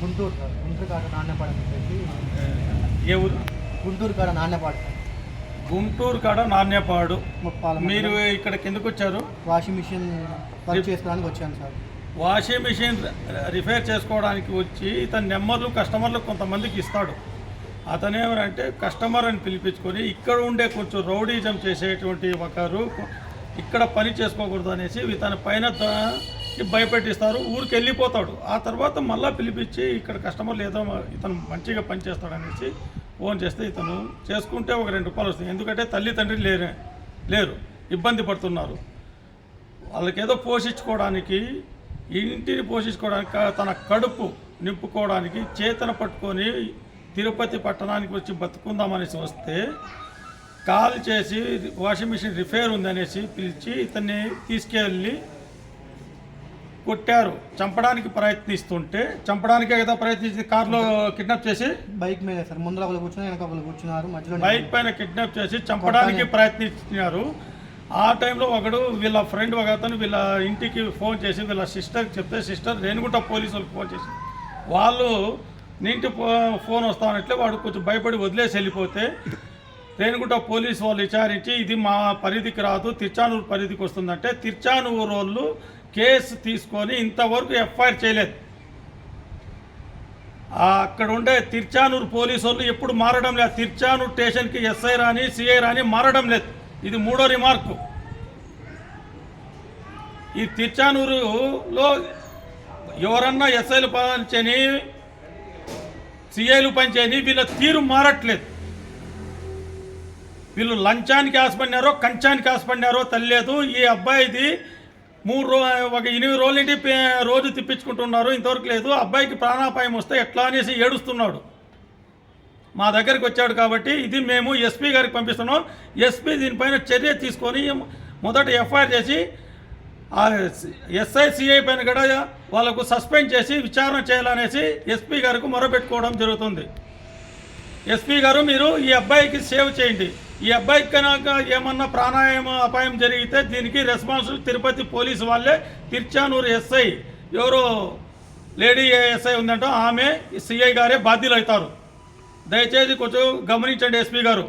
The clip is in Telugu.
గుంటూరు సార్ గుంటూరు కాడ నాణ్యపాడు అని చెప్పేసి. ఏ ఊరు? గుంటూరు కాడ నాణ్యపాడు సార్. గుంటూరు కాడ నాణ్యపాడు. ముప్పాల మీరు ఇక్కడ కిందకు వచ్చారు? వాషింగ్ మిషన్ వర్క్ చేసుకోవడానికి వచ్చాను సార్. వాషింగ్ మిషన్ రిపేర్ చేసుకోవడానికి వచ్చి ఇతని నెంబర్లు కస్టమర్లు కొంతమందికి ఇస్తాడు. అతను ఏమనంటే కస్టమర్ అని పిలిపించుకొని ఇక్కడ ఉండే కొంచెం రౌడీజం చేసేటువంటి ఒకరు ఇక్కడ పని చేసుకోకూడదు అనేసి ఇతని పైన భయపెట్టిస్తారు ఊరికి వెళ్ళిపోతాడు. ఆ తర్వాత మళ్ళీ పిలిపించి ఇక్కడ కస్టమర్లు ఏదో ఇతను మంచిగా పనిచేస్తాడనేసి ఫోన్ చేస్తే ఇతను చేసుకుంటే ఒక రెండు రూపాయలు వస్తుంది ఎందుకంటే తల్లి తండ్రి లేరే లేరు ఇబ్బంది పడుతున్నారు. వాళ్ళకేదో పోషించుకోవడానికి ఇంటిని పోషించుకోవడానికి తన కడుపు నింపుకోవడానికి చేతన పట్టుకొని తిరుపతి పట్టణానికి వచ్చి బతుకుందామనేసి వస్తే కాల్ చేసి వాషింగ్ మిషన్ రిపేర్ ఉందనేసి పిలిచి ఇతన్ని తీసుకెళ్ళి కొట్టారు. చంపడానికి ప్రయత్నిస్తుంటే చంపడానికే కదా ప్రయత్నించి కార్లో కిడ్నాప్ చేసి? బైక్ మీద సార్. ముందర ఒకరు కూర్చున్నారు వెనక ఒకరు కూర్చున్నారు మధ్యలో బైక్ పైన కిడ్నాప్ చేసి చంపడానికి ప్రయత్నించినారు. ఆ టైంలో ఒకడు వీళ్ళ ఫ్రెండ్ ఒక అతను వీళ్ళ ఇంటికి ఫోన్ చేసి వీళ్ళ సిస్టర్కి చెప్తే సిస్టర్ రేణుగుంట పోలీసులకు ఫోన్ చేసి. వాళ్ళు నింటి ఫోన్ వస్తానంటే వాడు కొంచెం భయపడి వదిలేసి వెళ్ళిపోతే రేణుగుంట పోలీసు వాళ్ళు విచారించి ఇది మా పరిధికి రాదు తిర్చానూరు పరిధికి వస్తుందంటే తిర్చానూరు వాళ్ళు కేసు తీసుకొని ఇంతవరకు ఎఫ్ఐఆర్ చేయలేదు. అక్కడ ఉండే తిర్చానూరు పోలీసు వాళ్ళు ఎప్పుడు మారడం లేదు. తిర్చానూరు స్టేషన్కి ఎస్ఐ రాని సిఐ రాని మారడం లేదు. ఇది మూడో రిమార్కు. ఈ తిర్చానూరులో ఎవరన్నా ఎస్ఐలు పనిచేయని సిఐలు పనిచేయని వీళ్ళ తీరు మారట్లేదు. వీళ్ళు లంచానికి ఆశపడినారో కంచానికి ఆశపడినారో తెలియదు. ఈ అబ్బాయిది మూడు రో ఒక ఎనిమిది రోజుల నుండి రోజు తిప్పించుకుంటున్నారు. ఇంతవరకు లేదు. అబ్బాయికి ప్రాణాపాయం వస్తే ఎట్లా అనేసి ఏడుస్తున్నాడు. మా దగ్గరికి వచ్చాడు కాబట్టి ఇది మేము ఎస్పీ గారికి పంపిస్తున్నాం. ఎస్పీ దీనిపైన చర్య తీసుకొని మొదట ఎఫ్ఐఆర్ చేసి ఎస్ఐ సిఐ పైన కూడా వాళ్ళకు సస్పెండ్ చేసి విచారణ చేయాలనేసి ఎస్పీ గారికి మొరపెట్టుకోవడం జరుగుతుంది. ఎస్పీ గారు మీరు ఈ అబ్బాయికి సేవ్ చేయండి. ఈ అబ్బాయికి కనుక ఏమన్నా ప్రాణాయామ అపాయం జరిగితే దీనికి రెస్పాన్సిబుల్ తిరుపతి పోలీసు వాళ్ళే. తిర్చానూరు ఎస్ఐ ఎవరో లేడీ ఎస్ఐ ఉందంటే ఆమె సిఐ గారే బాధ్యులు అవుతారు దయచేసి కొంచెం గమనించండి ఎస్పీ గారు.